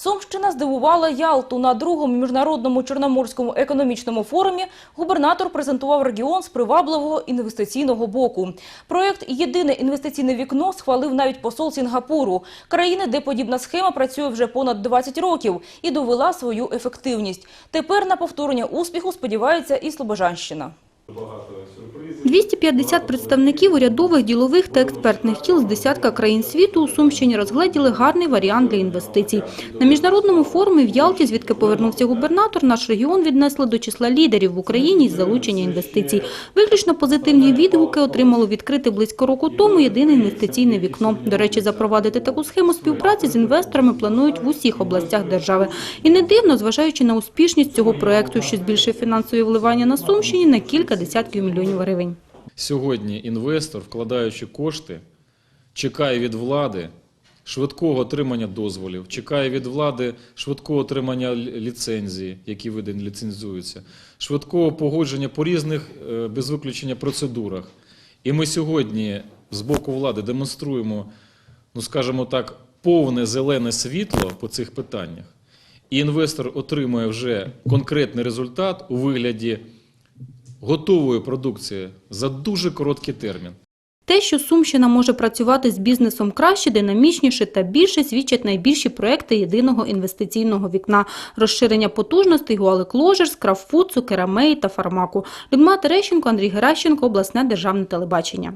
Сумщина здивувала Ялту. На другому міжнародному чорноморському економічному форумі губернатор презентував регіон з привабливого інвестиційного боку. Проєкт «Єдине інвестиційне вікно» схвалив навіть посол Сінгапуру, країни, де подібна схема працює вже понад 20 років і довела свою ефективність. Тепер на повторення успіху сподівається і Слобожанщина. 250 представників урядових, ділових та експертних кіл з десятка країн світу у Сумщині розгледіли гарний варіант для інвестицій. На міжнародному форумі в Ялті, звідки повернувся губернатор, наш регіон віднесли до числа лідерів в Україні з залучення інвестицій. Виключно позитивні відгуки отримало відкрити близько року тому єдине інвестиційне вікно. До речі, запровадити таку схему співпраці з інвесторами планують в усіх областях держави. І не дивно, зважаючи на успішність цього проекту, що збільшує фінансові вливання на Сумщині на кілька десятків мільйонів гривень. Сьогодні інвестор, вкладаючи кошти, чекає від влади швидкого отримання дозволів, чекає від влади швидкого отримання ліцензії, які види ліцензуються, швидкого погодження по різних е, без виключення процедурах. І ми сьогодні з боку влади демонструємо, ну скажімо так, повне зелене світло по цих питаннях. І інвестор отримує вже конкретний результат у вигляді готової продукції за дуже короткий термін. Те, що Сумщина може працювати з бізнесом краще, динамічніше та більше, свідчать найбільші проекти єдиного інвестиційного вікна. Розширення потужностей Гуалик Ложерс, Крафтфуд, Цукерамеї та Фармаку. Людмила Терещенко, Андрій Геращенко, обласне державне телебачення.